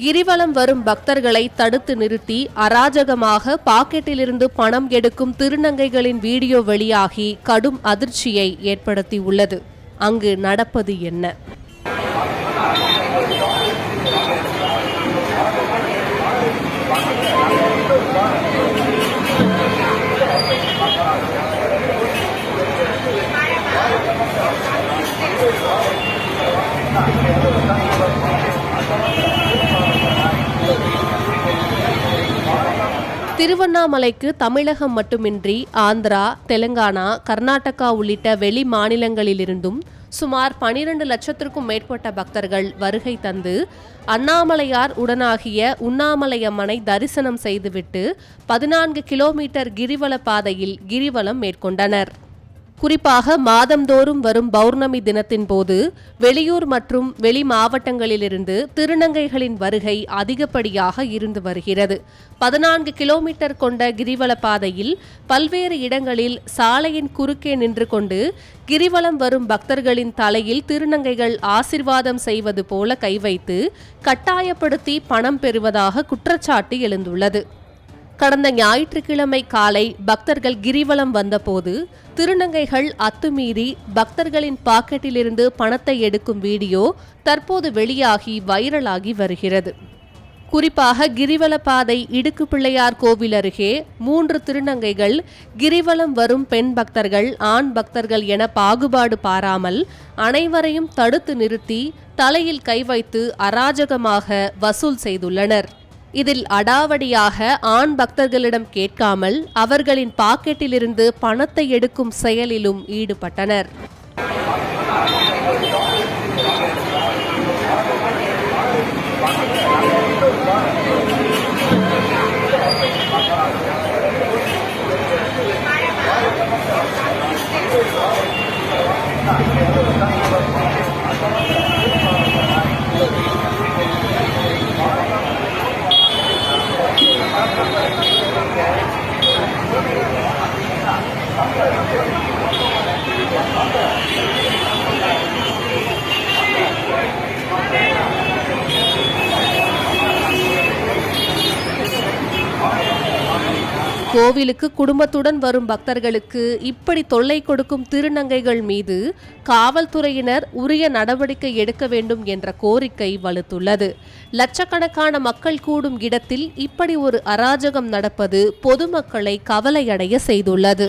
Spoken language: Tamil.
கிரிவலம் வரும் பக்தர்களை தடுத்து நிறுத்தி அராஜகமாக பாக்கெட்டிலிருந்து பணம் எடுக்கும் திருநங்கைகளின் வீடியோ வெளியாகி கடும் அதிர்ச்சியை ஏற்படுத்தியுள்ளது. அங்கு நடப்பது என்ன? திருவண்ணாமலைக்கு தமிழகம் மட்டுமின்றி ஆந்திரா தெலுங்கானா கர்நாடகா உள்ளிட்ட வெளி மாநிலங்களிலிருந்தும் சுமார் பனிரெண்டு லட்சத்திற்கும் மேற்பட்ட பக்தர்கள் வருகை தந்து அண்ணாமலையார் உடனாகிய உண்ணாமலையம்மனை தரிசனம் செய்துவிட்டு பதினான்கு கிலோமீட்டர் கிரிவல பாதையில் கிரிவலம் மேற்கொண்டனர். குறிப்பாக மாதந்தோறும் வரும் பௌர்ணமி தினத்தின் போது வெளியூர் மற்றும் வெளி மாவட்டங்களிலிருந்து திருநங்கைகளின் வருகை அதிகப்படியாக இருந்து வருகிறது. பதினான்கு கிலோமீட்டர் கொண்ட கிரிவல பாதையில் பல்வேறு இடங்களில் சாலையின் குறுக்கே நின்று கொண்டு கிரிவலம் வரும் பக்தர்களின் தலையில் திருநங்கைகள் ஆசிர்வாதம் செய்வது போல கை வைத்து கட்டாயப்படுத்தி பணம் பெறுவதாக குற்றச்சாட்டு எழுந்துள்ளது. கடந்த ஞாயிற்றுக்கிழமை காலை பக்தர்கள் கிரிவலம் வந்தபோது திருநங்கைகள் அத்துமீறி பக்தர்களின் பாக்கெட்டிலிருந்து பணத்தை எடுக்கும் வீடியோ தற்போது வெளியாகி வைரலாகி வருகிறது. குறிப்பாக கிரிவல பாதை இடுக்கு பிள்ளையார் கோவில் அருகே மூன்று திருநங்கைகள் கிரிவலம் வரும் பெண் பக்தர்கள் ஆண் பக்தர்கள் என பாகுபாடு பாராமல் அனைவரையும் தடுத்து நிறுத்தி தலையில் கை வைத்து அராஜகமாக வசூல் செய்துள்ளனர். இதில் அடாவடியாக ஆண் பக்தர்களிடம் கேட்காமல் அவர்களின் பாக்கெட்டிலிருந்து பணத்தை எடுக்கும் செயலிலும் ஈடுபட்டனர். கோவிலுக்கு குடும்பத்துடன் வரும் பக்தர்களுக்கு இப்படி தொல்லை கொடுக்கும் திருநங்கைகள் மீது காவல்துறையினர் உரிய நடவடிக்கை எடுக்க வேண்டும் என்ற கோரிக்கை வலுத்துள்ளது. லட்சக்கணக்கான மக்கள் கூடும் இடத்தில் இப்படி ஒரு அராஜகம் நடப்பது பொதுமக்களை கவலையடைய செய்துள்ளது.